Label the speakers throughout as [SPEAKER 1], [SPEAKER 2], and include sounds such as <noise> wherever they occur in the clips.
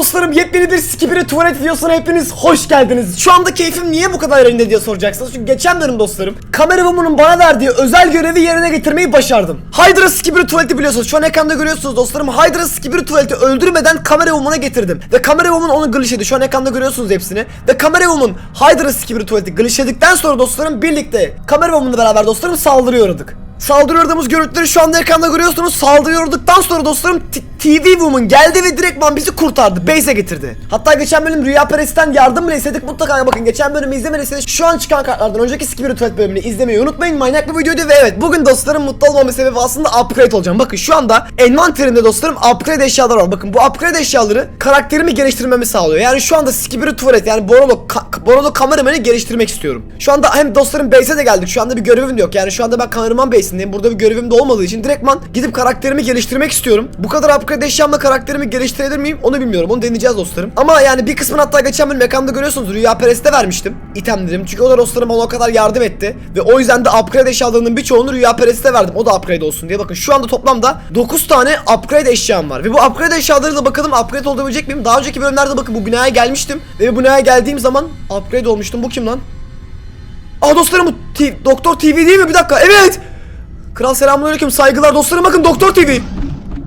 [SPEAKER 1] dostlarım yepyeni bir Skibidi tuvalet videosuna hepiniz hoş geldiniz. Şu anda keyfim niye bu kadar yerinde diye soracaksınız. Çünkü geçen bölüm dostlarım kamera woman'ın bana verdiği özel görevi yerine getirmeyi başardım. Hydra Skibidi tuvaleti biliyorsunuz. Şu an ekranda görüyorsunuz dostlarım. Hydra Skibidi tuvaleti öldürmeden kamera woman'a getirdim. Ve kamera woman onu glitchledi. Şu an ekranda görüyorsunuz hepsini. Ve kamera woman Hydra Skibidi tuvaleti glitchledikten sonra dostlarım birlikte kamera woman'la beraber dostlarım saldırıya uğradık. Saldırıyordığımız görüntüleri şu anda ekranda görüyorsunuz. Saldırıyorduktan sonra dostlarım TV Woman geldi ve direktman bizi kurtardı. Base'e getirdi. Hatta geçen bölüm Rüya Perest'ten yardım bile istedik. Mutlaka bakın geçen bölümü izlemediyseniz şu an çıkan kartlardan önceki Skibidi Tuvalet bölümünü izlemeyi unutmayın. Manyak bir videoydu ve evet bugün dostlarım mutlu olmamın sebebi aslında upgrade olacağım. Bakın şu anda envanterimde dostlarım upgrade eşyalar var. Bakın bu upgrade eşyaları karakterimi geliştirmemi sağlıyor. Yani şu anda Skibidi Tuvalet yani Borolo, ka- Borolo kameramanı geliştirmek istiyorum. Şu anda hem dostlarım base'e de geldik. Şu anda bir görevim yok. Yani şu anda ben kameraman base'indeyim. Burada bir görevim de olmadığı için direktman gidip karakterimi geliştirmek istiyorum. Bu kadar upgrade eşyamla karakterimi geliştirebilir miyim? Onu bilmiyorum. Onu deneyeceğiz dostlarım. Ama yani bir kısmını hatta geçen bölüm ekranda görüyorsunuz. Rüya Perest'e vermiştim. itemlerim. Çünkü o da dostlarım bana o kadar yardım etti. Ve o yüzden de upgrade eşyalarının birçoğunu Rüya Perest'e verdim. O da upgrade olsun diye. Bakın şu anda toplamda 9 tane upgrade eşyam var. Ve bu upgrade eşyalarıyla bakalım upgrade olabilecek miyim? Daha önceki bölümlerde bakın bu binaya gelmiştim. Ve bu binaya geldiğim zaman upgrade olmuştum. Bu kim lan? Aa dostlarım bu T- Doktor TV değil mi? Bir dakika. Evet. Kral selamünaleyküm. Saygılar dostlarım. Bakın Doktor TV.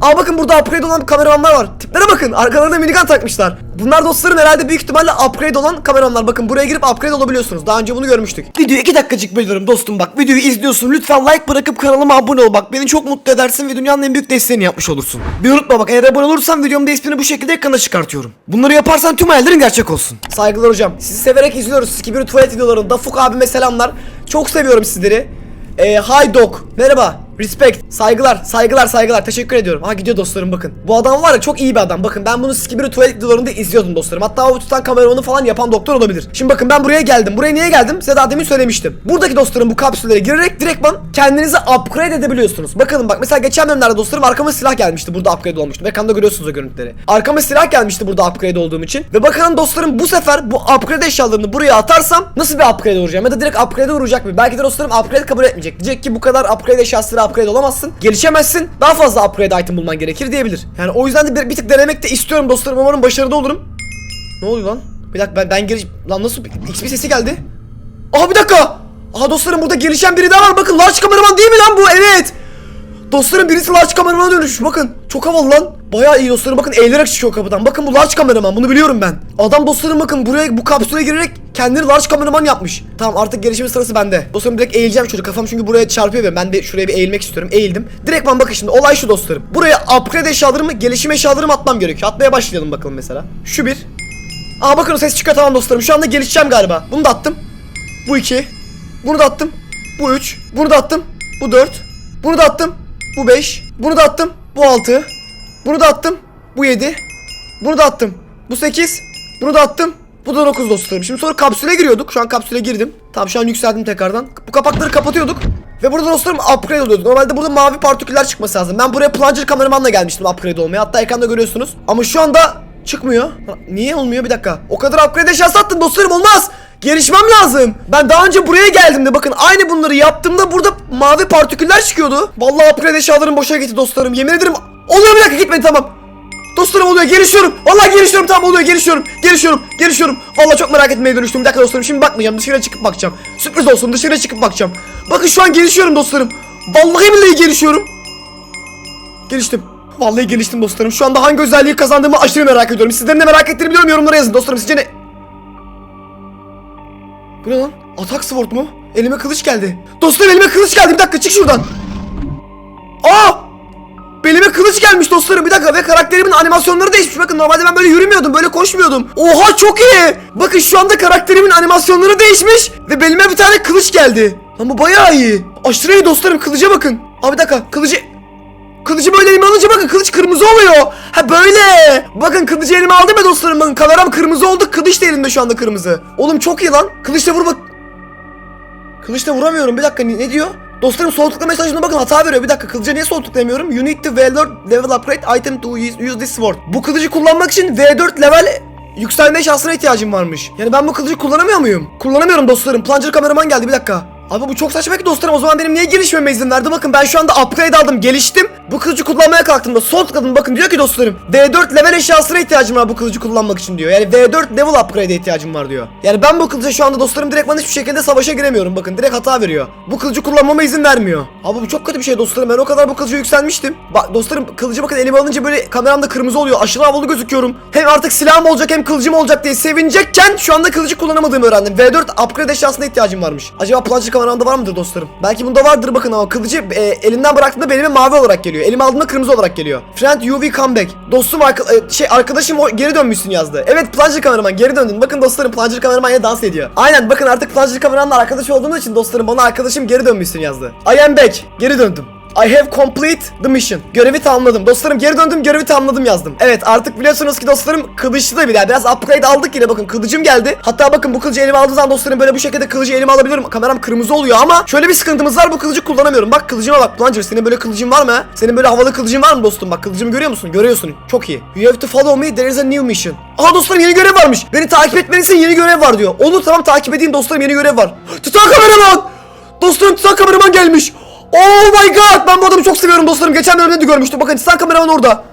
[SPEAKER 1] Aa bakın burada upgrade olan kameramanlar var. Tiplere bakın. Arkalarında minigun takmışlar. Bunlar dostlarım herhalde büyük ihtimalle upgrade olan kameramanlar. Bakın buraya girip upgrade olabiliyorsunuz. Daha önce bunu görmüştük. Videoyu 2 dakikacık bölüyorum dostum bak. Videoyu izliyorsun. Lütfen like bırakıp kanalıma abone ol. Bak beni çok mutlu edersin ve dünyanın en büyük desteğini yapmış olursun. Bir unutma bak eğer abone olursan videomda ismini bu şekilde ekrana çıkartıyorum. Bunları yaparsan tüm hayallerin gerçek olsun. Saygılar hocam. Sizi severek izliyoruz. Skibidi tuvalet videolarını. Dafuk abime selamlar. Çok seviyorum sizleri. Ee, hi dog. Merhaba. Respect. Saygılar. Saygılar saygılar. Teşekkür ediyorum. Ha gidiyor dostlarım bakın. Bu adam var ya çok iyi bir adam. Bakın ben bunu Skibidi tuvalet videolarında izliyordum dostlarım. Hatta o tutan kameramanı falan yapan doktor olabilir. Şimdi bakın ben buraya geldim. Buraya niye geldim? Size daha demin söylemiştim. Buradaki dostlarım bu kapsüllere girerek direktman kendinizi upgrade edebiliyorsunuz. Bakalım bak mesela geçen bölümlerde dostlarım arkama silah gelmişti. Burada upgrade olmuştu. Ekranda görüyorsunuz o görüntüleri. Arkama silah gelmişti burada upgrade olduğum için. Ve bakalım dostlarım bu sefer bu upgrade eşyalarını buraya atarsam nasıl bir upgrade olacağım? Ya da direkt upgrade'e vuracak mı? Belki de dostlarım upgrade kabul etmeyecek. Diyecek ki bu kadar upgrade eşyasıyla upgrade olamazsın. Gelişemezsin. Daha fazla upgrade item bulman gerekir diyebilir. Yani o yüzden de bir, bir tık denemek de istiyorum dostlarım. Umarım başarılı olurum. Ne oluyor lan? Bir dakika ben, ben geliş... Lan nasıl XP sesi geldi? Aha bir dakika. Aha dostlarım burada gelişen biri daha var. Bakın large kameraman değil mi lan bu? Evet. Dostlarım birisi large kameramana dönüşmüş bakın. Çok havalı lan. Bayağı iyi dostlarım bakın eğilerek çıkıyor kapıdan. Bakın bu large kameraman bunu biliyorum ben. Adam dostlarım bakın buraya bu kapsüle girerek kendini large kameraman yapmış. Tamam artık gelişimin sırası bende. Dostlarım direkt eğileceğim şöyle kafam çünkü buraya çarpıyor benim. Ben de şuraya bir eğilmek istiyorum. Eğildim. Direktman bakın şimdi olay şu dostlarım. Buraya upgrade eşyalarımı gelişim eşyalarımı atmam gerekiyor. Atmaya başlayalım bakalım mesela. Şu bir. Aa bakın o ses çıkıyor tamam dostlarım. Şu anda gelişeceğim galiba. Bunu da attım. Bu iki. Bunu da attım. Bu üç. Bunu da attım. Bu dört. Bunu da attım. Bu 5. Bunu da attım. Bu 6. Bunu da attım. Bu 7. Bunu da attım. Bu 8. Bunu da attım. Bu da 9 dostlarım. Şimdi sonra kapsüle giriyorduk. Şu an kapsüle girdim. Tamam şu an yükseldim tekrardan. Bu kapakları kapatıyorduk. Ve burada dostlarım upgrade oluyorduk. Normalde burada mavi partiküller çıkması lazım. Ben buraya plunger kameramanla gelmiştim upgrade olmaya. Hatta ekranda görüyorsunuz. Ama şu anda çıkmıyor. Niye olmuyor bir dakika. O kadar upgrade eşyası attım dostlarım olmaz. Gelişmem lazım. Ben daha önce buraya geldiğimde bakın aynı bunları yaptığımda burada mavi partiküller çıkıyordu. Vallahi upgrade eşyalarım boşa gitti dostlarım. Yemin ederim. Oluyor bir dakika gitmedi tamam. Dostlarım oluyor gelişiyorum. Vallahi gelişiyorum tamam oluyor gelişiyorum. Gelişiyorum gelişiyorum. Vallahi çok merak etmeye dönüştüm. Bir dakika dostlarım şimdi bakmayacağım. Dışarı çıkıp bakacağım. Sürpriz olsun dışarı çıkıp bakacağım. Bakın şu an gelişiyorum dostlarım. Vallahi billahi gelişiyorum. Geliştim. Vallahi geliştim dostlarım. Şu anda hangi özelliği kazandığımı aşırı merak ediyorum. Sizlerin de merak ettiğini biliyorum yorumlara yazın dostlarım. Sizce ne? Bu ne lan? Atak sword mu? Elime kılıç geldi. Dostlarım elime kılıç geldi. Bir dakika çık şuradan. Aa! Belime kılıç gelmiş dostlarım bir dakika ve karakterimin animasyonları değişmiş. Bakın normalde ben böyle yürümüyordum, böyle koşmuyordum. Oha çok iyi. Bakın şu anda karakterimin animasyonları değişmiş ve belime bir tane kılıç geldi. Lan bu bayağı iyi. Aşırı iyi dostlarım kılıca bakın. Abi bir dakika kılıcı... Kılıcı böyle elime alınca bakın kılıç kırmızı oluyor. Ha böyle. Bakın kılıcı elime aldım ya dostlarım bakın kameram kırmızı oldu. Kılıç da elimde şu anda kırmızı. Oğlum çok iyi lan. Kılıçla vur bak. Kılıçla vuramıyorum. Bir dakika ne diyor? Dostlarım sol tıkla bakın hata veriyor. Bir dakika kılıca niye sol tıklayamıyorum? You need to V4 level upgrade item to use, use this sword. Bu kılıcı kullanmak için V4 level yükselme şansına ihtiyacım varmış. Yani ben bu kılıcı kullanamıyor muyum? Kullanamıyorum dostlarım. Plunger kameraman geldi bir dakika. Abi bu çok saçma ki dostlarım o zaman benim niye gelişmeme izin verdi? Bakın ben şu anda upgrade aldım geliştim. Bu kılıcı kullanmaya kalktığımda sol tıkladım bakın diyor ki dostlarım V4 level eşyasına ihtiyacım var bu kılıcı kullanmak için diyor. Yani V4 level upgrade'e ihtiyacım var diyor. Yani ben bu kılıcı şu anda dostlarım direkt bana hiçbir şekilde savaşa giremiyorum bakın direkt hata veriyor. Bu kılıcı kullanmama izin vermiyor. Abi bu çok kötü bir şey dostlarım ben o kadar bu kılıcı yükselmiştim. Bak dostlarım kılıcı bakın elime alınca böyle kameramda kırmızı oluyor aşırı havalı gözüküyorum. Hem artık silahım olacak hem kılıcım olacak diye sevinecekken şu anda kılıcı kullanamadığımı öğrendim. V4 upgrade eşyasına ihtiyacım varmış. Acaba plunger kameramda var mıdır dostlarım? Belki bunda vardır bakın ama kılıcı e, elimden bıraktığımda belime mavi olarak geliyor. Elime aldığımda kırmızı olarak geliyor. Friend UV comeback. Dostum arka- e, şey arkadaşım o geri dönmüşsün yazdı. Evet plunger kameraman geri döndün. Bakın dostlarım plunger kameraman yine dans ediyor. Aynen bakın artık plunger kameramanla arkadaş olduğumuz için dostlarım bana arkadaşım geri dönmüşsün yazdı. I am back. Geri döndüm. I have complete the mission. Görevi tamamladım. Dostlarım geri döndüm görevi tamamladım yazdım. Evet artık biliyorsunuz ki dostlarım kılıçlı da bir daha. Biraz upgrade aldık yine bakın kılıcım geldi. Hatta bakın bu kılıcı elime aldığım zaman dostlarım böyle bu şekilde kılıcı elime alabiliyorum. Kameram kırmızı oluyor ama şöyle bir sıkıntımız var bu kılıcı kullanamıyorum. Bak kılıcıma bak Plunger senin böyle kılıcın var mı? Senin böyle havalı kılıcın var mı dostum? Bak kılıcımı görüyor musun? Görüyorsun. Çok iyi. You have to follow me. There is a new mission. Aha dostlarım yeni görev varmış. Beni takip etmelisin yeni görev var diyor. Olur tamam takip edeyim dostlarım yeni görev var. <gasps> Tutan kameraman. Dostlarım tutan kameraman gelmiş. Oh my god ben bu adamı çok seviyorum dostlarım. Geçen bölümde de görmüştüm. Bakın Titan kameraman orada.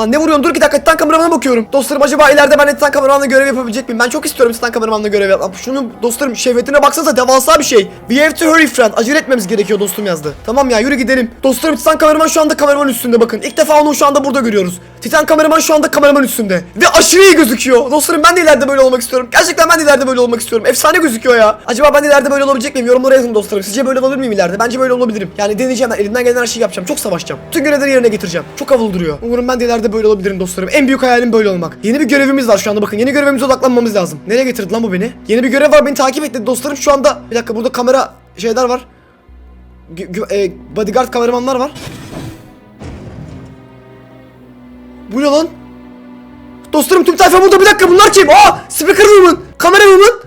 [SPEAKER 1] Lan ne vuruyorsun? Dur iki dakika Titan kameramana bakıyorum. Dostlarım acaba ileride ben Titan kameramanla görev yapabilecek miyim? Ben çok istiyorum Titan kameramanla görev yapmak. Şunun dostlarım şehvetine baksanıza devasa bir şey. We have to hurry friend. Acele etmemiz gerekiyor dostum yazdı. Tamam ya yürü gidelim. Dostlarım Titan kameraman şu anda kameraman üstünde bakın. İlk defa onu şu anda burada görüyoruz. Titan kameraman şu anda kameraman üstünde. Ve aşırı iyi gözüküyor. Dostlarım ben de ileride böyle olmak istiyorum. Gerçekten ben de ileride böyle olmak istiyorum. Efsane gözüküyor ya. Acaba ben de ileride böyle olabilecek miyim? Yorumlara yazın dostlarım. Sizce böyle olabilir miyim ileride? Bence böyle olabilirim. Yani deneyeceğim. ben. Elimden gelen her şeyi yapacağım. Çok savaşacağım. Tüm görevleri yerine getireceğim. Çok havalı duruyor. Umarım ben de ileride böyle olabilirim dostlarım. En büyük hayalim böyle olmak. Yeni bir görevimiz var şu anda bakın. Yeni görevimize odaklanmamız lazım. Nereye getirdi lan bu beni? Yeni bir görev var. Beni takip etti dostlarım. Şu anda bir dakika burada kamera şeyler var. Gü- e, bodyguard kameramanlar var. Bu ne lan? Dostlarım tüm tayfa burada bir dakika bunlar kim? Aa speaker woman, kamera woman.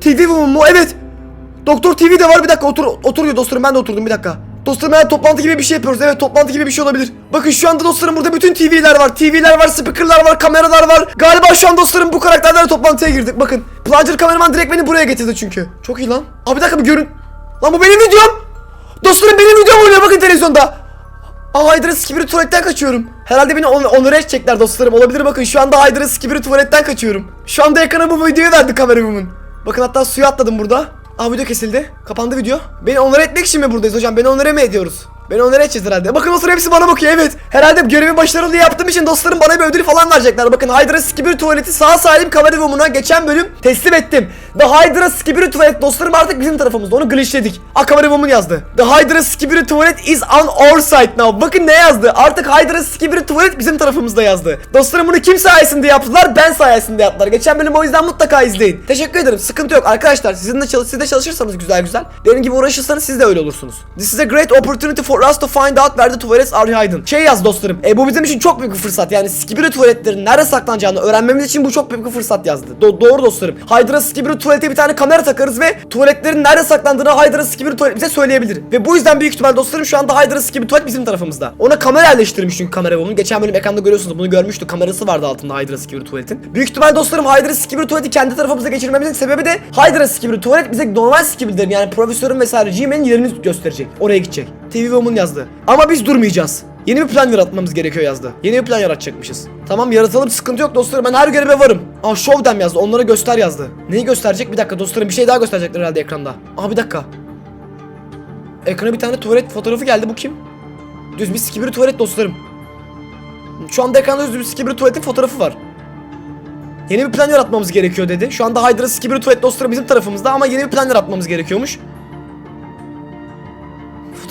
[SPEAKER 1] TV woman mu? Evet. Doktor TV de var bir dakika otur oturuyor dostlarım ben de oturdum bir dakika. Dostlarım ben toplantı gibi bir şey yapıyoruz. Evet toplantı gibi bir şey olabilir. Bakın şu anda dostlarım burada bütün TV'ler var. TV'ler var, speakerlar var, kameralar var. Galiba şu an dostlarım bu karakterlerle toplantıya girdik. Bakın. Plunger kameraman direkt beni buraya getirdi çünkü. Çok iyi lan. Abi bir dakika bir görün. Lan bu benim videom. Dostlarım benim videom oynuyor bakın televizyonda. Aa Hydra Skibiri tuvaletten kaçıyorum. Herhalde beni on onur edecekler dostlarım. Olabilir bakın şu anda Hydra Skibiri tuvaletten kaçıyorum. Şu anda ekrana bu videoyu verdi kameramın. Bakın hatta suya atladım burada. Aa video kesildi. Kapandı video. Beni onur etmek için mi buradayız hocam? Beni onur mı ediyoruz? Beni onur edeceğiz herhalde. Bakın dostlar hepsi bana bakıyor evet. Herhalde görevi başarılı yaptığım için dostlarım bana bir ödül falan verecekler. Bakın Hydra Skibiri tuvaleti sağ salim kamera vumuna geçen bölüm teslim ettim. The Hydra Skibiri tuvalet dostlarım artık bizim tarafımızda. Onu glitchledik. Aa kamera vumun yazdı. The Hydra Skibiri tuvalet is on our side now. Bakın ne yazdı? Artık Hydra Skibiri tuvalet bizim tarafımızda yazdı. Dostlarım bunu kim sayesinde yaptılar? Ben sayesinde yaptılar. Geçen bölüm o yüzden mutlaka izleyin. Teşekkür ederim. Sıkıntı yok arkadaşlar. Sizin de çalış siz de çalışırsanız güzel güzel. Benim gibi uğraşırsanız siz de öyle olursunuz. This is a great opportunity for us to find out where the toilets are hidden. Şey yaz dostlarım. E bu bizim için çok büyük bir fırsat. Yani Skibiri tuvaletlerin nerede saklanacağını öğrenmemiz için bu çok büyük bir fırsat yazdı. Do- doğru dostlarım. Hydra Skibiri tuvalete bir tane kamera takarız ve tuvaletlerin nerede saklandığını Hydra Skibiri tuvalet bize söyleyebilir. Ve bu yüzden büyük ihtimal dostlarım şu anda Hydra Skibiri tuvalet bizim tarafımızda. Ona kamera yerleştirmiş çünkü kamera bunun. Geçen bölüm ekranda görüyorsunuz bunu görmüştük. Kamerası vardı altında Hydra Skibiri tuvaletin. Büyük ihtimal dostlarım Hydra Skibiri tuvaleti kendi tarafımıza geçirmemizin sebebi de Hydra Skibiri tuvalet bize normal Skibiri'lerin yani profesörün vesaire G-Man'in yerini gösterecek. Oraya gidecek. TV Woman yazdı. Ama biz durmayacağız. Yeni bir plan yaratmamız gerekiyor yazdı. Yeni bir plan yaratacakmışız. Tamam yaratalım sıkıntı yok dostlarım ben her göreve varım. Aa show dem yazdı onlara göster yazdı. Neyi gösterecek bir dakika dostlarım bir şey daha gösterecekler herhalde ekranda. Aa bir dakika. Ekrana bir tane tuvalet fotoğrafı geldi bu kim? Düz bir skibiri tuvalet dostlarım. Şu anda ekranda düz bir skibiri tuvaletin fotoğrafı var. Yeni bir plan yaratmamız gerekiyor dedi. Şu anda Hydra skibiri tuvalet dostlarım bizim tarafımızda ama yeni bir plan yaratmamız gerekiyormuş.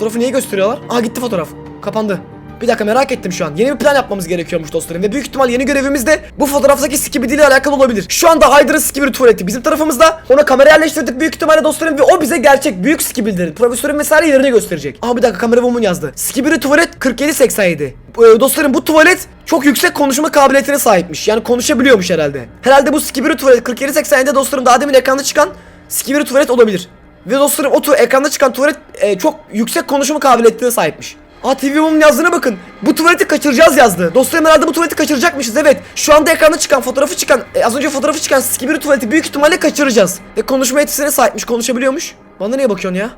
[SPEAKER 1] Fotoğrafı niye gösteriyorlar? Aa gitti fotoğraf. Kapandı. Bir dakika merak ettim şu an. Yeni bir plan yapmamız gerekiyormuş dostlarım. Ve büyük ihtimal yeni görevimiz de bu fotoğraftaki Skibidi ile alakalı olabilir. Şu anda Hydra Skibidi tuvaleti bizim tarafımızda. Ona kamera yerleştirdik büyük ihtimalle dostlarım. Ve o bize gerçek büyük Skibidi'lerin, profesörün vesaire yerini gösterecek. Aa bir dakika kamera woman yazdı. Skibidi tuvalet 4787. Ee, dostlarım bu tuvalet çok yüksek konuşma kabiliyetine sahipmiş. Yani konuşabiliyormuş herhalde. Herhalde bu Skibidi tuvalet 4787'de dostlarım daha demin ekranda çıkan Skibidi tuvalet olabilir. Ve dostlarım o tu ekranda çıkan tuvalet e, çok yüksek konuşma kabiliyetine sahipmiş. Aa TV Woman yazdığına bakın. Bu tuvaleti kaçıracağız yazdı. Dostlarım herhalde bu tuvaleti kaçıracakmışız evet. Şu anda ekranda çıkan fotoğrafı çıkan e, az önce fotoğrafı çıkan Skibidi tuvaleti büyük ihtimalle kaçıracağız. Ve konuşma yetisine sahipmiş konuşabiliyormuş. Bana niye bakıyorsun ya?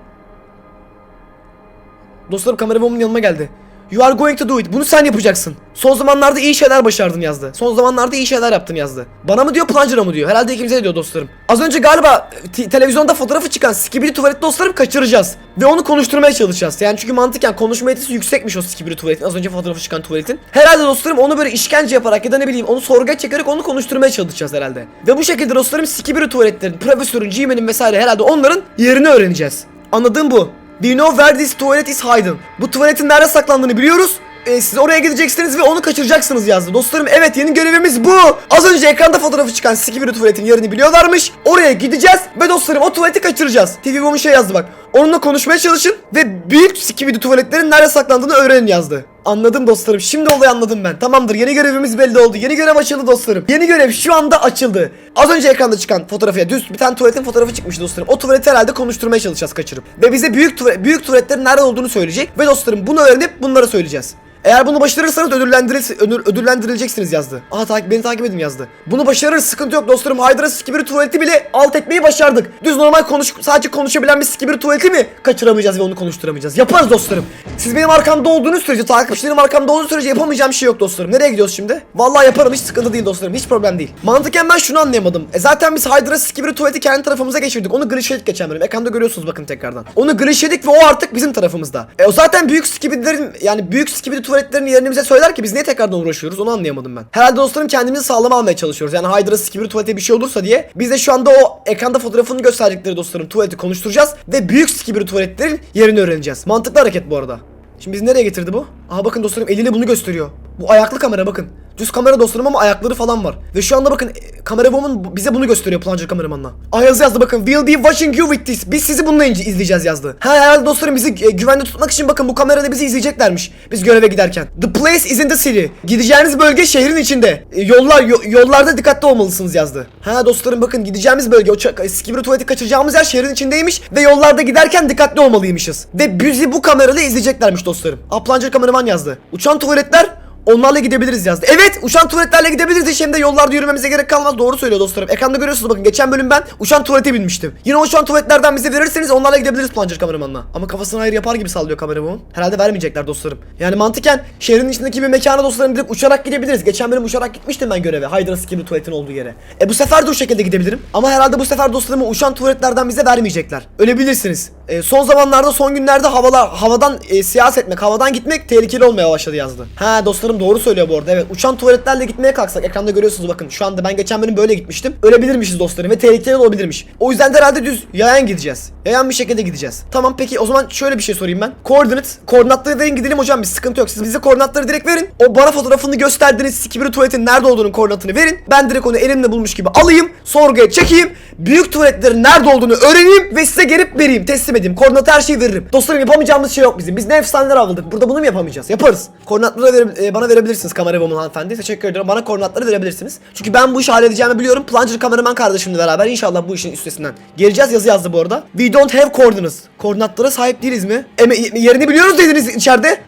[SPEAKER 1] Dostlarım kamera woman yanıma geldi. You are going to do it. Bunu sen yapacaksın. Son zamanlarda iyi şeyler başardın yazdı. Son zamanlarda iyi şeyler yaptın yazdı. Bana mı diyor Plunger'a mı diyor? Herhalde ikimize diyor dostlarım. Az önce galiba t- televizyonda fotoğrafı çıkan Skibidi tuvalet dostlarım kaçıracağız. Ve onu konuşturmaya çalışacağız. Yani çünkü mantıken konuşma yetisi yüksekmiş o Skibidi tuvaletin. Az önce fotoğrafı çıkan tuvaletin. Herhalde dostlarım onu böyle işkence yaparak ya da ne bileyim onu sorguya çekerek onu konuşturmaya çalışacağız herhalde. Ve bu şekilde dostlarım Skibidi tuvaletlerin, profesörün, G-Man'in vesaire herhalde onların yerini öğreneceğiz. Anladığım bu. You know where this toilet is hidden? Bu tuvaletin nerede saklandığını biliyoruz. Ee, siz oraya gideceksiniz ve onu kaçıracaksınız yazdı. Dostlarım evet yeni görevimiz bu. Az önce ekranda fotoğrafı çıkan Skibidi tuvaletin yerini biliyorlarmış. Oraya gideceğiz ve dostlarım o tuvaleti kaçıracağız. TV Woman şey yazdı bak. Onunla konuşmaya çalışın ve büyük Skibidi tuvaletlerin nerede saklandığını öğrenin yazdı. Anladım dostlarım. Şimdi olayı anladım ben. Tamamdır. Yeni görevimiz belli oldu. Yeni görev açıldı dostlarım. Yeni görev şu anda açıldı. Az önce ekranda çıkan fotoğrafı ya düz bir tane tuvaletin fotoğrafı çıkmış dostlarım. O tuvaleti herhalde konuşturmaya çalışacağız kaçırıp. Ve bize büyük tuvalet, büyük tuvaletlerin nerede olduğunu söyleyecek ve dostlarım bunu öğrenip bunlara söyleyeceğiz. Eğer bunu başarırsanız ödüllendiril ödül, ödüllendirileceksiniz yazdı. Aha takip beni takip edin yazdı. Bunu başarırız sıkıntı yok dostlarım. Hydra Skibidi tuvaleti bile alt etmeyi başardık. Düz normal konuş sadece konuşabilen bir Skibidi tuvaleti mi kaçıramayacağız ve onu konuşturamayacağız? Yaparız dostlarım. Siz benim arkamda olduğunuz sürece takipçilerim arkamda olduğu sürece yapamayacağım şey yok dostlarım. Nereye gidiyoruz şimdi? Vallahi yaparım hiç sıkıntı değil dostlarım. Hiç problem değil. Mantıken ben şunu anlayamadım. E zaten biz Hydra Skibidi tuvaleti kendi tarafımıza geçirdik. Onu glitchledik geçen bölüm. Ekranda görüyorsunuz bakın tekrardan. Onu glitchledik ve o artık bizim tarafımızda. E o zaten büyük Skibidilerin yani büyük Skibidi tuvaletlerin yerini bize söyler ki biz niye tekrardan uğraşıyoruz onu anlayamadım ben. Herhalde dostlarım kendimizi sağlam almaya çalışıyoruz. Yani Hydra Skibidi tuvalete bir şey olursa diye biz de şu anda o ekranda fotoğrafını gösterdikleri dostlarım tuvaleti konuşturacağız ve büyük Skibidi tuvaletlerin yerini öğreneceğiz. Mantıklı hareket bu arada. Şimdi bizi nereye getirdi bu? Aha bakın dostlarım eliyle bunu gösteriyor. Bu ayaklı kamera bakın. Düz kamera dostlarım ama ayakları falan var. Ve şu anda bakın e, kamera woman bize bunu gösteriyor plunger kameramanla. Aa yazı yazdı bakın. We'll be watching you with this. Biz sizi bununla izleyeceğiz yazdı. Ha herhalde dostlarım bizi e, güvende tutmak için bakın bu kamerada bizi izleyeceklermiş. Biz göreve giderken. The place is in the city. Gideceğiniz bölge şehrin içinde. E, yollar yo- yollarda dikkatli olmalısınız yazdı. Ha dostlarım bakın gideceğimiz bölge o Skibidi tuvaleti kaçıracağımız yer şehrin içindeymiş ve yollarda giderken dikkatli olmalıymışız. Ve bizi bu kamerayla izleyeceklermiş dostlarım. Plunger kameraman yazdı. Uçan tuvaletler Onlarla gidebiliriz yazdı. Evet uçan tuvaletlerle gidebiliriz hiç hem de yollarda yürümemize gerek kalmaz. Doğru söylüyor dostlarım. Ekranda görüyorsunuz bakın geçen bölüm ben uçan tuvalete binmiştim. Yine uçan tuvaletlerden bize verirseniz onlarla gidebiliriz plunger kameramanla. Ama kafasını hayır yapar gibi sallıyor kameraman. Herhalde vermeyecekler dostlarım. Yani mantıken şehrin içindeki bir mekana dostlarım direkt uçarak gidebiliriz. Geçen bölüm uçarak gitmiştim ben göreve. Hydra Skibidi tuvaletin olduğu yere. E bu sefer de o şekilde gidebilirim. Ama herhalde bu sefer dostlarımı uçan tuvaletlerden bize vermeyecekler. Ölebilirsiniz. E, son zamanlarda son günlerde havalar havadan e, siyaset etmek, havadan gitmek tehlikeli olmaya başladı yazdı. Ha dostlarım doğru söylüyor bu arada. Evet uçan tuvaletlerle gitmeye kalksak ekranda görüyorsunuz bakın. Şu anda ben geçen bölüm böyle gitmiştim. Ölebilirmişiz dostlarım ve tehlikeli olabilirmiş. O yüzden de herhalde düz yayan gideceğiz. Yayan bir şekilde gideceğiz. Tamam peki o zaman şöyle bir şey sorayım ben. Koordinat, koordinatları verin gidelim hocam bir sıkıntı yok. Siz bize koordinatları direkt verin. O bana fotoğrafını gösterdiğiniz Skibidi tuvaletin nerede olduğunun koordinatını verin. Ben direkt onu elimle bulmuş gibi alayım. Sorguya çekeyim. Büyük tuvaletlerin nerede olduğunu öğreneyim ve size gelip vereyim, teslim edeyim. Koordinatı her şeyi veririm. Dostlarım yapamayacağımız şey yok bizim. Biz ne efsaneler avladık. Burada bunu mu yapamayacağız? Yaparız. Koordinatları vere- e, bana verebilirsiniz kamera woman hanımefendi. Teşekkür ederim. Bana koordinatları verebilirsiniz. Çünkü ben bu işi halledeceğimi biliyorum. Plunger kameraman kardeşimle beraber inşallah bu işin üstesinden geleceğiz. Yazı yazdı bu arada. We don't have coordinates. Koordinatlara sahip değiliz mi? E, yerini biliyoruz dediniz içeride.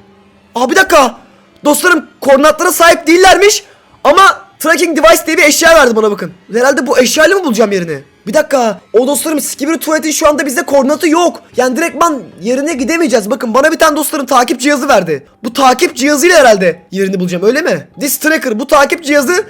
[SPEAKER 1] Aa bir dakika. Dostlarım koordinatlara sahip değillermiş. Ama tracking device diye bir eşya verdi bana bakın. Herhalde bu eşyayla mı bulacağım yerini? Bir dakika. O dostlarım Skibidi tuvaletin şu anda bizde koordinatı yok. Yani direktman yerine gidemeyeceğiz. Bakın bana bir tane dostlarım takip cihazı verdi. Bu takip cihazıyla herhalde yerini bulacağım öyle mi? This tracker bu takip cihazı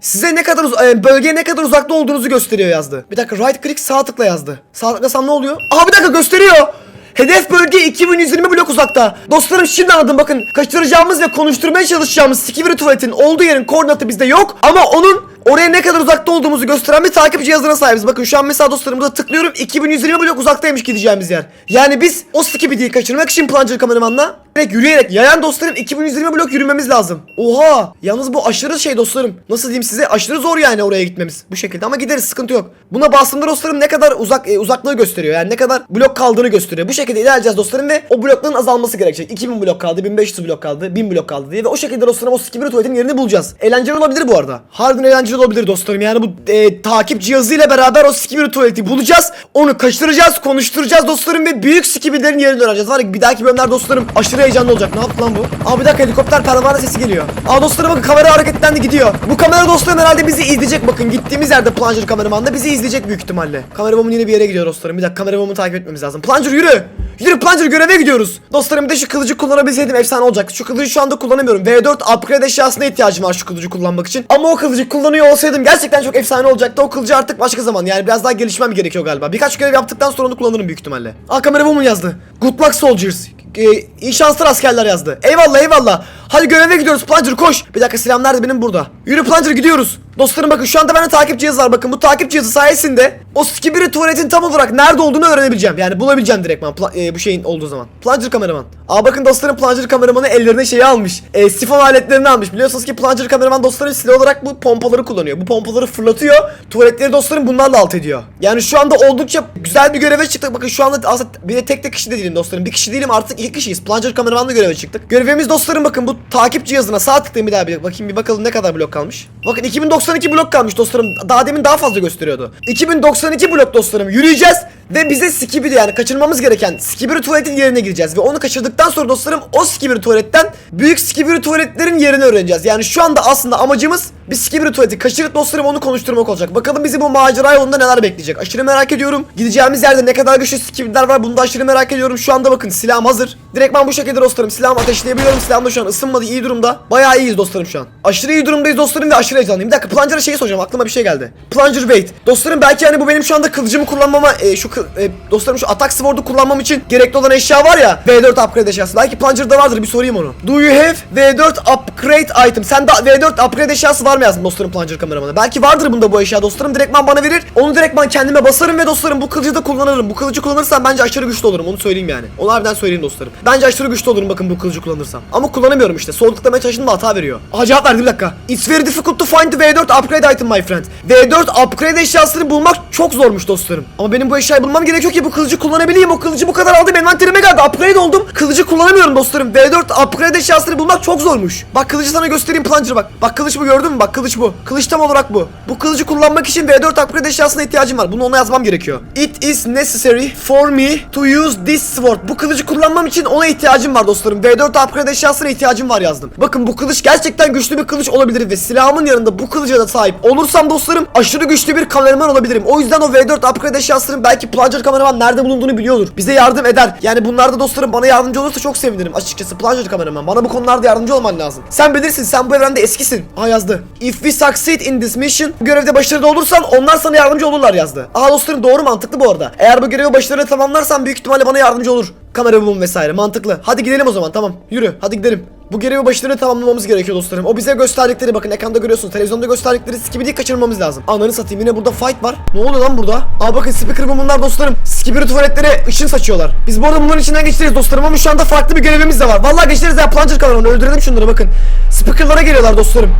[SPEAKER 1] size ne kadar e, bölgeye ne kadar uzakta olduğunuzu gösteriyor yazdı. Bir dakika right click sağ tıkla yazdı. Sağ tıklasam ne oluyor? Aha bir dakika gösteriyor. Hedef bölge 2120 blok uzakta. Dostlarım şimdi anladım bakın. Kaçıracağımız ve konuşturmaya çalışacağımız Skibidi tuvaletin olduğu yerin koordinatı bizde yok. Ama onun oraya ne kadar uzakta olduğumuzu gösteren bir takip cihazına sahibiz. Bakın şu an mesela dostlarım burada tıklıyorum. 2120 blok uzaktaymış gideceğimiz yer. Yani biz o Skibidi'yi kaçırmak için plunger kameramanla direkt yürüyerek yayan dostlarım 2120 blok yürümemiz lazım. Oha! Yalnız bu aşırı şey dostlarım. Nasıl diyeyim size? Aşırı zor yani oraya gitmemiz. Bu şekilde ama gideriz sıkıntı yok. Buna bastığımda dostlarım ne kadar uzak e, uzaklığı gösteriyor. Yani ne kadar blok kaldığını gösteriyor. Bu şekilde ilerleyeceğiz dostlarım ve o blokların azalması gerekecek. 2000 blok kaldı, 1500 blok kaldı, 1000 blok kaldı diye ve o şekilde dostlarım o Skibidi tuvaletin yerini bulacağız. Eğlenceli olabilir bu arada. Harbiden eğlenceli olabilir dostlarım. Yani bu e, takip cihazıyla beraber o Skibidi tuvaleti bulacağız. Onu kaçıracağız, konuşturacağız dostlarım ve büyük Skibidilerin yerini öğreneceğiz. Var ya bir dahaki bölümler dostlarım aşırı heyecanlı olacak. Ne yaptı lan bu? Aa bir dakika helikopter pervane sesi geliyor. Aa dostlarım bakın kamera hareketlendi gidiyor. Bu kamera dostlarım herhalde bizi izleyecek bakın. Gittiğimiz yerde Plunger kameraman da bizi izleyecek büyük ihtimalle. Kameramanım yine bir yere gidiyor dostlarım. Bir dakika kameramanı takip etmemiz lazım. Plunger yürü. Yürü Plunger göreve gidiyoruz. Dostlarım bir de şu kılıcı kullanabilseydim efsane olacak. Şu kılıcı şu anda kullanamıyorum. V4 upgrade eşyasına ihtiyacım var şu kılıcı kullanmak için. Ama o kılıcı kullanıyor olsaydım gerçekten çok efsane olacaktı. O kılıcı artık başka zaman yani biraz daha gelişmem gerekiyor galiba. Birkaç görev yaptıktan sonra onu kullanırım büyük ihtimalle. Aa kamera woman yazdı. Good luck soldiers. Ee, iyi şanslar askerler yazdı. Eyvallah eyvallah. Hadi göreve gidiyoruz Plunger koş. Bir dakika silahım nerede benim burada. Yürü Plunger gidiyoruz. Dostlarım bakın şu anda bende takip cihazı var. Bakın bu takip cihazı sayesinde o skibiri tuvaletin tam olarak nerede olduğunu öğrenebileceğim. Yani bulabileceğim direktman e, bu şeyin olduğu zaman. Plunger kameraman. Aa bakın dostlarım Plunger kameramanı ellerine şeyi almış. E, sifon aletlerini almış. Biliyorsunuz ki Plunger kameraman dostlarım silah olarak bu pompaları kullanıyor. Bu pompaları fırlatıyor. Tuvaletleri dostlarım bunlarla alt ediyor. Yani şu anda oldukça güzel bir göreve çıktık. Bakın şu anda aslında bir de tek tek kişi de değilim dostlarım. Bir kişi değilim artık iki kişiyiz. Plunger kameramanla göreve çıktık. Görevimiz dostlarım bakın bu takip cihazına sağ tıklayın bir daha bir bakayım bir bakalım ne kadar blok kalmış. Bakın 2092 blok kalmış dostlarım. Daha demin daha fazla gösteriyordu. 2092 blok dostlarım. Yürüyeceğiz ve bize skibidi yani kaçırmamız gereken skibidi tuvaletin yerine gireceğiz ve onu kaçırdıktan sonra dostlarım o skibidi tuvaletten büyük skibidi tuvaletlerin yerini öğreneceğiz. Yani şu anda aslında amacımız bir skibidi tuvaleti kaçırıp dostlarım onu konuşturmak olacak. Bakalım bizi bu macera yolunda neler bekleyecek. Aşırı merak ediyorum. Gideceğimiz yerde ne kadar güçlü skibidiler var bunu da aşırı merak ediyorum. Şu anda bakın silahım hazır. Direkt ben bu şekilde dostlarım silahımı ateşleyebiliyorum. Silahım da şu an ısınmadı iyi durumda. Bayağı iyiyiz dostlarım şu an. Aşırı iyi durumdayız dostlarım ve aşırı heyecanlıyım. Bir dakika Plunger'a şeyi soracağım aklıma bir şey geldi. Plunger bait. Dostlarım belki hani bu benim şu anda kılıcımı kullanmama e, şu e, dostlarım şu atak sword'u kullanmam için gerekli olan eşya var ya V4 upgrade eşyası. Belki Plunger'da vardır bir sorayım onu. Do you have V4 upgrade item? Sen de V4 upgrade eşyası var mı yazdın dostlarım Plunger kameramana? Belki vardır bunda bu eşya dostlarım. Direktman bana verir. Onu direktman kendime basarım ve dostlarım bu kılıcı da kullanırım. Bu kılıcı kullanırsam bence aşırı güçlü olurum. Onu söyleyeyim yani. Onu harbiden söyleyeyim dostlarım. Bence aşırı güçlü olurum bakın bu kılıcı kullanırsam. Ama kullanamıyorum işte. Sol tıklamaya çalıştım da hata veriyor. Aha cevap verdi bir dakika. It's very difficult to find the V4 upgrade item my friend. V4 upgrade eşyasını bulmak çok zormuş dostlarım. Ama benim bu eşyayı bulmam gerekiyor ki bu kılıcı kullanabileyim. O kılıcı bu kadar aldım envanterime geldi. Upgrade oldum. Kılıcı kullanamıyorum dostlarım. V4 upgrade eşyasını bulmak çok zormuş. Bak kılıcı sana göstereyim Plunger bak. Bak kılıç bu gördün mü? Bak kılıç bu. Kılıç tam olarak bu. Bu kılıcı kullanmak için V4 upgrade eşyasına ihtiyacım var. Bunu ona yazmam gerekiyor. It is necessary for me to use this sword. Bu kılıcı kullanmam için ona ihtiyacım var dostlarım. V4 upgrade eşyasına ihtiyacım var yazdım. Bakın bu kılıç gerçekten güçlü bir kılıç olabilir ve silahımın yanında bu kılıca da sahip olursam dostlarım aşırı güçlü bir kameraman olabilirim. O yüzden o V4 upgrade eşyasının belki Plunger kameraman nerede bulunduğunu biliyordur. Bize yardım eder. Yani bunlarda dostlarım bana yardımcı olursa çok sevinirim. Açıkçası Plunger kameraman bana bu konularda yardımcı olman lazım. Sen bilirsin sen bu evrende eskisin. Aha yazdı. If we succeed in this mission görevde başarılı olursan onlar sana yardımcı olurlar yazdı. Aha dostlarım doğru mantıklı bu arada. Eğer bu görevi başarılı tamamlarsan büyük ihtimalle bana yardımcı olur. Kamera bulun vesaire mantıklı. Hadi gidelim o zaman tamam. Yürü hadi gidelim. Bu görevi başarılı tamamlamamız gerekiyor dostlarım. O bize gösterdikleri bakın ekranda görüyorsun. Televizyonda gösterdikleri skibidi kaçırmamız lazım. Ananı satayım yine burada fight var. Ne oluyor lan burada? Aa bakın speaker bu bunlar dostlarım. Skibidi tuvaletlere ışın saçıyorlar. Biz bu arada bunların içinden geçeceğiz dostlarım ama şu anda farklı bir görevimiz de var. Vallahi geçeriz ya plunger kavramını öldürelim şunları bakın. Speakerlara geliyorlar dostlarım.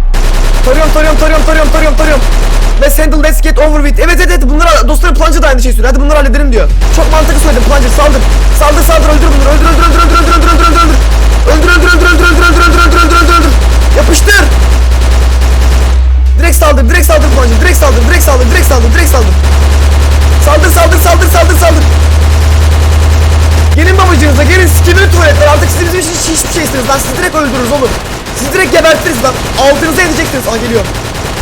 [SPEAKER 1] Tarıyorum tarıyorum tarıyorum tarıyorum tarıyorum tarıyorum. Let's handle let's get over with. Evet evet evet bunlara dostlarım Plunger da aynı şey söylüyor. Hadi bunları halledelim diyor. Çok mantıklı söyledim Plunger saldır. Saldır saldır öldür bunları öldür öldür öldür öldür öldür öldür öldür öldür. Öldür öldür öldür öldür öldür öldür öldür öldür öldür öldür öldür. Yapıştır. Direkt saldır direkt saldır Plunger direkt saldır direkt saldır direkt saldır direkt saldır. Saldır saldır saldır saldır saldır. Gelin babacığınıza gelin sikimli tuvaletler artık siz bizim için hiç- hiçbir şeysiniz lan sizi direkt öldürürüz oğlum. Sizi direkt gebertiriz lan. Altınıza edeceksiniz. Aa geliyor.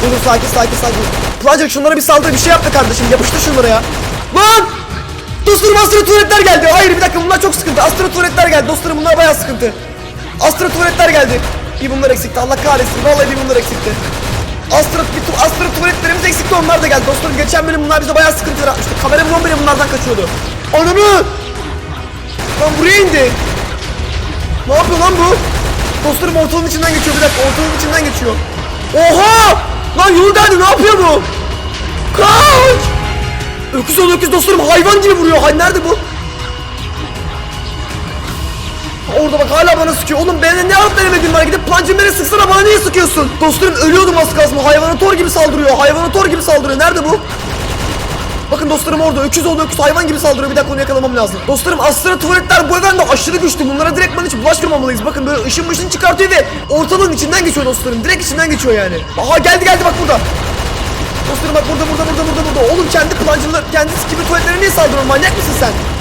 [SPEAKER 1] Dur sakin sakin sakin. Plunger şunlara bir saldır bir şey yaptı kardeşim. Yapıştır şunlara ya. Lan! Dostlarım astro tuvaletler geldi. Hayır bir dakika bunlar çok sıkıntı. Astro tuvaletler geldi. Dostlarım bunlar bayağı sıkıntı. Astro tuvaletler geldi. Bir bunlar eksikti. Allah kahretsin. Vallahi bir bunlar eksikti. Astro, bir tu, astro tuvaletlerimiz eksikti onlar da geldi. Dostlarım geçen bölüm bunlar bize bayağı sıkıntı yaratmıştı. Kamera bulan bile bunlardan kaçıyordu. Ananı! Lan buraya indi. Ne yapıyor lan bu? Dostlarım ortalığın içinden geçiyor bir dakika ortalığın içinden geçiyor. Oha! Lan yolu deldi ne yapıyor bu? Kaç! Öküz ol öküz dostlarım hayvan gibi vuruyor. Hay nerede bu? Orada bak hala bana sıkıyor. Oğlum ben ne alıp veremediğim var. Gidip plancimleri sıksana bana niye sıkıyorsun? Dostlarım ölüyordum az kalsın. Hayvanator gibi saldırıyor. Hayvanator gibi saldırıyor. Nerede bu? Bakın dostlarım orada öküz oldu öküz hayvan gibi saldırıyor bir dakika onu yakalamam lazım. Dostlarım astra tuvaletler bu evrende aşırı güçlü bunlara direktman hiç bulaştırmamalıyız. Bakın böyle ışın mışın çıkartıyor ve ortalığın içinden geçiyor dostlarım direkt içinden geçiyor yani. Aha geldi geldi bak burada. Dostlarım bak burada burada burada burada burada. Oğlum kendi plancılar kendi gibi tuvaletlerine niye saldırıyorsun manyak mısın sen?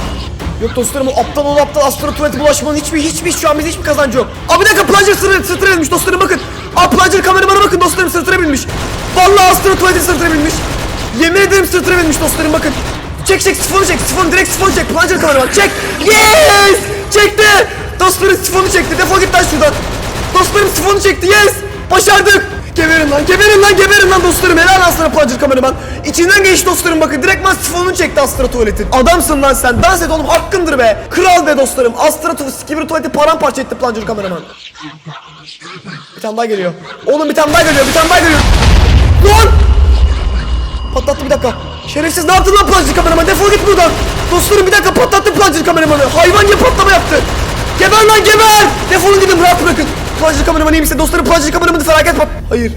[SPEAKER 1] Yok dostlarım o aptal ol aptal astro tuvalete bulaşmanın hiçbir hiçbir şu an bize hiçbir kazancı yok. Abi bir dakika plunger sırtına binmiş dostlarım bakın. Abi plunger kameramana bakın dostlarım sırtına binmiş. Vallahi astro tuvalete sırtına binmiş. Yemin ederim sırtına binmiş dostlarım bakın. Çek çek sifonu çek sifonu direkt sifonu çek plunger kameraman çek. Yes! Çekti. Dostlarım sifonu çekti defol git lan şuradan. Dostlarım sifonu çekti yes! Başardık! Geberin lan geberin lan geberin lan dostlarım helal lan sana plunger kameraman. İçinden geçti dostlarım bakın direktman sifonunu çekti Astra tuvaletin. Adamsın lan sen dans et oğlum hakkındır be. Kral be dostlarım. Astra tu skibir tuvaleti paramparça etti plunger kameraman. Bir tane daha geliyor. Oğlum bir tane daha geliyor bir tane daha geliyor. Lan! Patlattı bir dakika. Şerefsiz ne yaptın lan plunger kameraman defol git buradan. Dostlarım bir dakika patlattı plunger kameramanı. Hayvan gibi patlama yaptı. Geber lan geber. Defolun gidin rahat bırakın. Plunger kameraman iyi misin? Dostlarım plunger kameramanı felaket pat... Hayır.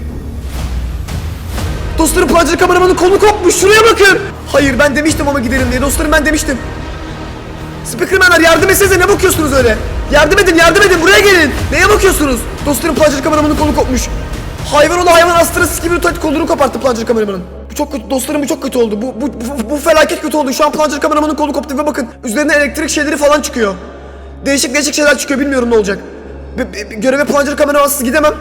[SPEAKER 1] Dostlarım plunger kameramanın kolu kopmuş. Şuraya bakın. Hayır ben demiştim ama gidelim diye. Dostlarım ben demiştim. Speakermanlar yardım etsenize ne bakıyorsunuz öyle? Yardım edin yardım edin buraya gelin. Neye bakıyorsunuz? Dostlarım plunger kameramanın kolu kopmuş. Hayvan oğlu hayvan astrası gibi tuvalet kolunu koparttı plunger kameramanın. Bu çok kötü dostlarım bu çok kötü oldu. Bu, bu, bu, bu felaket kötü oldu. Şu an plunger kameramanın kolu koptu ve bakın üzerine elektrik şeyleri falan çıkıyor. Değişik değişik şeyler çıkıyor bilmiyorum ne olacak. Bir, bir göreve plunger kameramansız gidemem.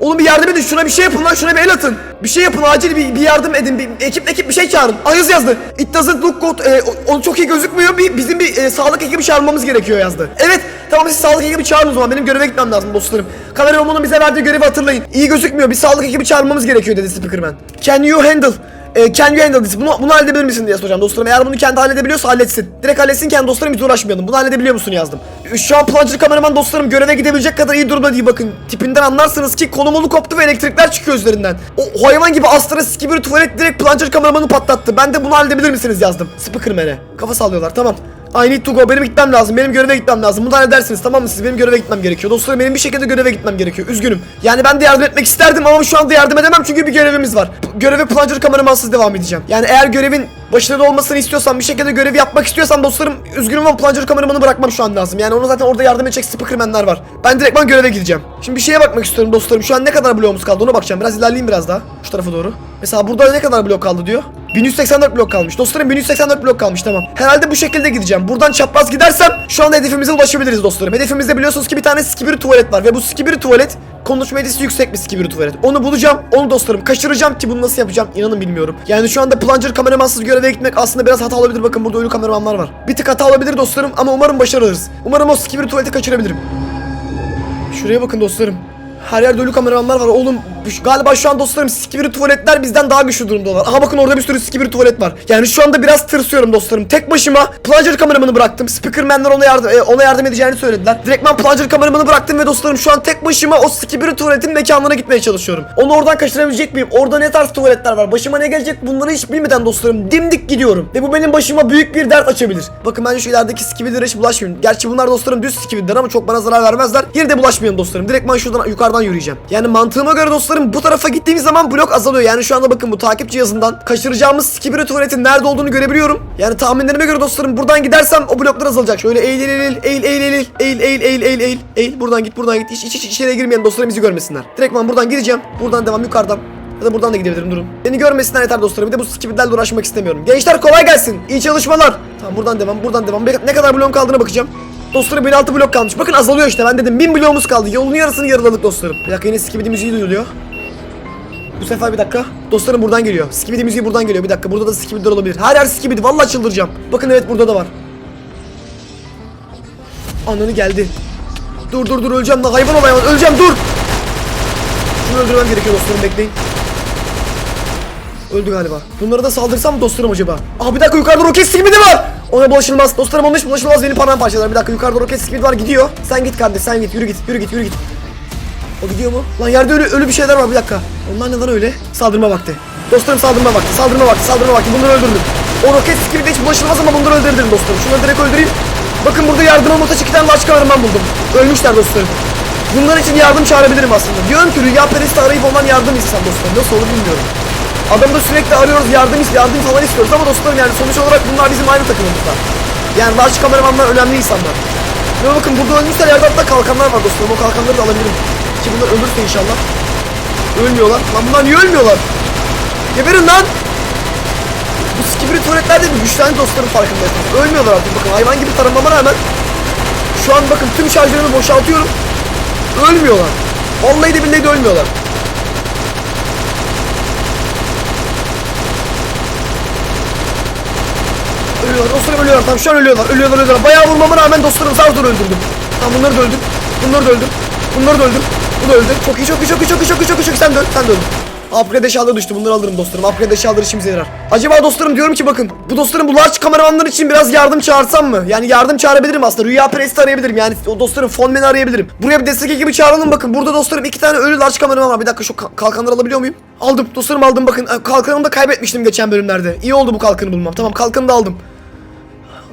[SPEAKER 1] Oğlum bir yardım edin şuna bir şey yapın lan şuna bir el atın. Bir şey yapın acil bir, bir yardım edin bir ekip ekip bir şey çağırın. Ayız yazdı. It doesn't look good. E, o- o çok iyi gözükmüyor. Bir, bizim bir e, sağlık ekibi çağırmamız gerekiyor yazdı. Evet tamam siz sağlık ekibi çağırın o zaman benim göreve gitmem lazım dostlarım. Kameramanın bize verdiği görevi hatırlayın. İyi gözükmüyor bir sağlık ekibi çağırmamız gerekiyor dedi Speakerman. Can you handle? E, can you handle this? Bunu, bunu halledebilir misin diye soracağım dostlarım. Eğer bunu kendi halledebiliyorsa halletsin. Direkt halletsin kendi dostlarım hiç uğraşmayalım. Bunu halledebiliyor musun yazdım. Şu an plunger kameraman dostlarım göreve gidebilecek kadar iyi durumda değil bakın. Tipinden anlarsınız ki kolu molu koptu ve elektrikler çıkıyor üzerinden. O hayvan gibi Astra gibi tuvalet direkt plunger kameramanı patlattı. Ben de bunu halledebilir misiniz yazdım. Speakerman'e. Kafa sallıyorlar tamam. I need to go. Benim gitmem lazım. Benim göreve gitmem lazım. Bunu halledersiniz tamam mı siz? Benim göreve gitmem gerekiyor. Dostlarım benim bir şekilde göreve gitmem gerekiyor. Üzgünüm. Yani ben de yardım etmek isterdim ama şu anda yardım edemem çünkü bir görevimiz var. Göreve plunger kameramansız devam edeceğim. Yani eğer görevin başarılı olmasını istiyorsam bir şekilde görevi yapmak istiyorsam dostlarım üzgünüm ama plunger kameramanı bırakmam şu an lazım. Yani onu zaten orada yardım edecek speakermenler var. Ben direktman göreve gideceğim. Şimdi bir şeye bakmak istiyorum dostlarım. Şu an ne kadar bloğumuz kaldı ona bakacağım. Biraz ilerleyeyim biraz daha. Şu tarafa doğru. Mesela burada ne kadar blok kaldı diyor. 1184 blok kalmış. Dostlarım 1184 blok kalmış tamam. Herhalde bu şekilde gideceğim. Buradan çapraz gidersem şu anda hedefimize ulaşabiliriz dostlarım. Hedefimizde biliyorsunuz ki bir tane skibiri tuvalet var ve bu skibiri tuvalet konuşma edisi yüksek bir skibiri tuvalet. Onu bulacağım. Onu dostlarım kaçıracağım ki bunu nasıl yapacağım inanın bilmiyorum. Yani şu anda plunger kameramansız göreve gitmek aslında biraz hata olabilir. Bakın burada ölü kameramanlar var. Bir tık hata olabilir dostlarım ama umarım başarırız. Umarım o skibiri tuvaleti kaçırabilirim. Şuraya bakın dostlarım. Her yerde ölü kameramanlar var oğlum. Şu- Galiba şu an dostlarım sikibiri tuvaletler bizden daha güçlü durumdalar. Aha bakın orada bir sürü sikibiri tuvalet var. Yani şu anda biraz tırsıyorum dostlarım. Tek başıma plunger kameramanı bıraktım. Speakermanlar ona yardım e, ona yardım edeceğini söylediler. Direktman plunger kameramanı bıraktım ve dostlarım şu an tek başıma o sikibiri tuvaletin mekanına gitmeye çalışıyorum. Onu oradan kaçırabilecek miyim? Orada ne tarz tuvaletler var? Başıma ne gelecek? Bunları hiç bilmeden dostlarım dimdik gidiyorum. Ve bu benim başıma büyük bir dert açabilir. Bakın ben şu ilerideki skibilere hiç bulaşmayayım. Gerçi bunlar dostlarım düz skibiler ama çok bana zarar vermezler. Yine de bulaşmayalım dostlarım. Direktman şuradan yukarıdan yürüyeceğim. Yani mantığıma göre dostlarım bu tarafa gittiğimiz zaman blok azalıyor. Yani şu anda bakın bu takip cihazından kaçıracağımız skibiri tuvaletin nerede olduğunu görebiliyorum. Yani tahminlerime göre dostlarım buradan gidersem o bloklar azalacak. Şöyle eğil eğil eğil eğil eğil eğil eğil eğil eğil eğil eğil buradan git buradan git. Hiç, hiç, hiç içeriye girmeyen dostlarım bizi görmesinler. Direktman buradan gireceğim. Buradan devam yukarıdan. Ya da buradan da gidebilirim durun. Beni görmesinler yeter dostlarım. Bir de bu skibidlerle uğraşmak istemiyorum. Gençler kolay gelsin. İyi çalışmalar. Tamam buradan devam buradan devam. Ne kadar bloğum kaldığına bakacağım. Dostlarım 1006 blok kalmış. Bakın azalıyor işte. Ben dedim 1000 bloğumuz kaldı. Yolun yarısını yarıladık dostlarım. Bir dakika yine skibidi müziği duyuluyor. Bu sefer bir dakika. Dostlarım buradan geliyor. Skibidi müziği buradan geliyor. Bir dakika. Burada da skibidiler olabilir. Her yer skibidi. Vallahi çıldıracağım. Bakın evet burada da var. Ananı geldi. Dur dur dur öleceğim lan. Hayvan ol hayvan. Öleceğim dur. Şunu öldürmem gerekiyor dostlarım bekleyin. Öldü galiba. Bunlara da saldırsam mı dostlarım acaba? Aa bir dakika yukarıda roket skibidi var. Ona bulaşılmaz. Dostlarım ona hiç bulaşılmaz beni paramparçalar. Bir dakika yukarıda roket skibidi var gidiyor. Sen git kardeş sen git yürü git yürü git yürü git. O gidiyor mu? Lan yerde ölü, ölü bir şeyler var bir dakika. Onlar ne öyle? Saldırma vakti. Dostlarım saldırma vakti, saldırma vakti, saldırma vakti. Bunları öldürdüm. O roket skibidi hiç bulaşılmaz ama bunları öldürdüm dostlarım. Şunları direkt öldüreyim. Bakın burada yardıma muhtaç iki tane başka kahraman buldum. Ölmüşler dostlarım. Bunlar için yardım çağırabilirim aslında. Diyorum ki rüya peristi arayıp ondan yardım istem dostlarım. Nasıl olur bilmiyorum. Adamı da sürekli arıyoruz yardım is yardım falan istiyoruz ama dostlarım yani sonuç olarak bunlar bizim aynı takımımızda. Yani large kameramanlar önemli insanlar. Ve bakın burada ölmüşler yerde kalkanlar var dostlarım o kalkanları da alabilirim. Ki bunlar ölürse inşallah. Ölmüyorlar. Lan bunlar niye ölmüyorlar? Geberin lan! Bu Skibidi tuvaletler de bir güçlendi dostlarım farkındaysanız. Ölmüyorlar artık bakın hayvan gibi taramama rağmen. Şu an bakın tüm şarjörümü boşaltıyorum. Ölmüyorlar. Vallahi de billahi de ölmüyorlar. Ölüyorlar dostlarım ölüyorlar. Tamam şu an ölüyorlar ölüyorlar ölüyorlar. Bayağı vurmama rağmen dostlarım zar zor öldürdüm. Tamam bunları da öldüm Bunları da öldüm Bunları da öldüm Bu da öldü. Çok iyi çok iyi çok iyi çok iyi çok iyi çok iyi. Sen de öl sen de öl. Upgrade eşyaları düştü bunları alırım dostlarım. Upgrade eşyaları işimize yarar. Acaba dostlarım diyorum ki bakın Bu dostlarım bu large kameramanlar için biraz yardım çağırsam mı? Yani yardım çağırabilirim aslında. Rüya Prest'i arayabilirim. Yani o dostlarım Fonmen'i arayabilirim. Buraya bir destek ekibi çağıralım bakın. Burada dostlarım iki tane ölü large kameraman var. Bir dakika şu ka- kalkanları alabiliyor muyum? Aldım dostlarım aldım. Bakın Kalkanımı da kaybetmiştim geçen bölümlerde. İyi oldu bu kalkanı bulmam. Tamam kalkanı da aldım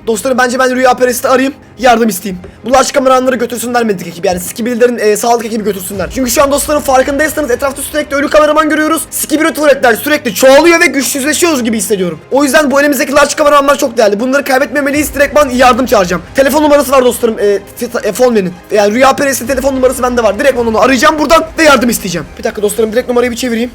[SPEAKER 1] Dostlarım bence ben Rüya Perest'i arayayım yardım isteyeyim. Bu large kameramanları götürsünler medik ekibi yani Skibililerin e, sağlık ekibi götürsünler. Çünkü şu an dostlarım farkındaysanız etrafta sürekli ölü kameraman görüyoruz. Skibidi tuvaletler sürekli çoğalıyor ve güçsüzleşiyoruz gibi hissediyorum. O yüzden bu elimizdeki large kameramanlar çok değerli. Bunları kaybetmemeliyiz direktman yardım çağıracağım. Telefon numarası var dostlarım e, e, Fonmen'in. Yani Rüya Perest'in telefon numarası bende var. Direkt onu arayacağım buradan ve yardım isteyeceğim. Bir dakika dostlarım direkt numarayı bir çevireyim.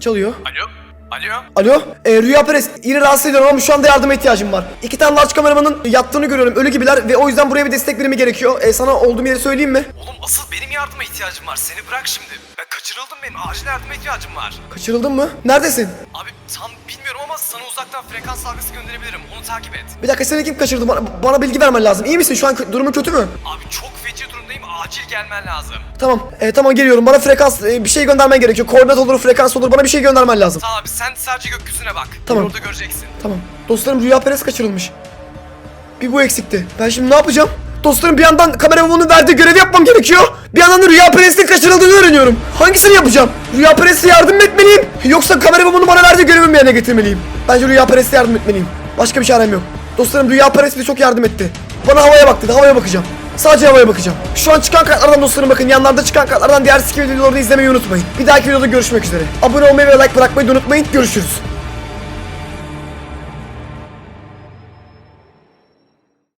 [SPEAKER 1] Çalıyor.
[SPEAKER 2] Alo? Alo?
[SPEAKER 1] Alo, e, Rüya Perez, yine rahatsız ediyorum ama şu anda yardıma ihtiyacım var. İki tane large kameramanın yattığını görüyorum, ölü gibiler ve o yüzden buraya bir destek birimi gerekiyor. E, sana olduğum yeri söyleyeyim mi?
[SPEAKER 2] Oğlum asıl benim yardıma ihtiyacım var. Seni bırak şimdi. Ben kaçırıldım benim. Acil yardıma ihtiyacım var.
[SPEAKER 1] Kaçırıldın mı? Neredesin?
[SPEAKER 2] Abi tam bilmiyorum ama sana uzaktan frekans dalgası gönderebilirim. Onu takip et.
[SPEAKER 1] Bir dakika seni kim kaçırdı? Bana, bana bilgi vermen lazım. İyi misin? Şu an durumun kötü mü?
[SPEAKER 2] Abi çok feci durumdayım. Acil gelmen lazım.
[SPEAKER 1] Tamam, e, tamam geliyorum. Bana frekans, e, bir şey göndermen gerekiyor. Koordinat olur, frekans olur. Bana bir şey göndermen lazım.
[SPEAKER 2] Tamam abi sen sadece gökyüzüne bak.
[SPEAKER 1] Tamam.
[SPEAKER 2] Orada göreceksin.
[SPEAKER 1] Tamam. Dostlarım Rüya Perez kaçırılmış. Bir bu eksikti. Ben şimdi ne yapacağım? Dostlarım bir yandan kameramanın verdiği görevi yapmam gerekiyor. Bir yandan da Rüya Perez'in kaçırıldığını öğreniyorum. Hangisini yapacağım? Rüya Perez'e yardım mı etmeliyim? Yoksa kameramanın bana verdiği görevi mi yerine getirmeliyim? Bence Rüya Perez'e yardım etmeliyim. Başka bir çarem yok. Dostlarım Rüya Perez çok yardım etti. Bana havaya bak dedi. Havaya bakacağım. Sadece havaya bakacağım. Şu an çıkan kartlardan dostlarım bakın. Yanlarda çıkan kartlardan diğer skill videolarını izlemeyi unutmayın. Bir dahaki videoda görüşmek üzere. Abone olmayı ve like bırakmayı unutmayın. Görüşürüz.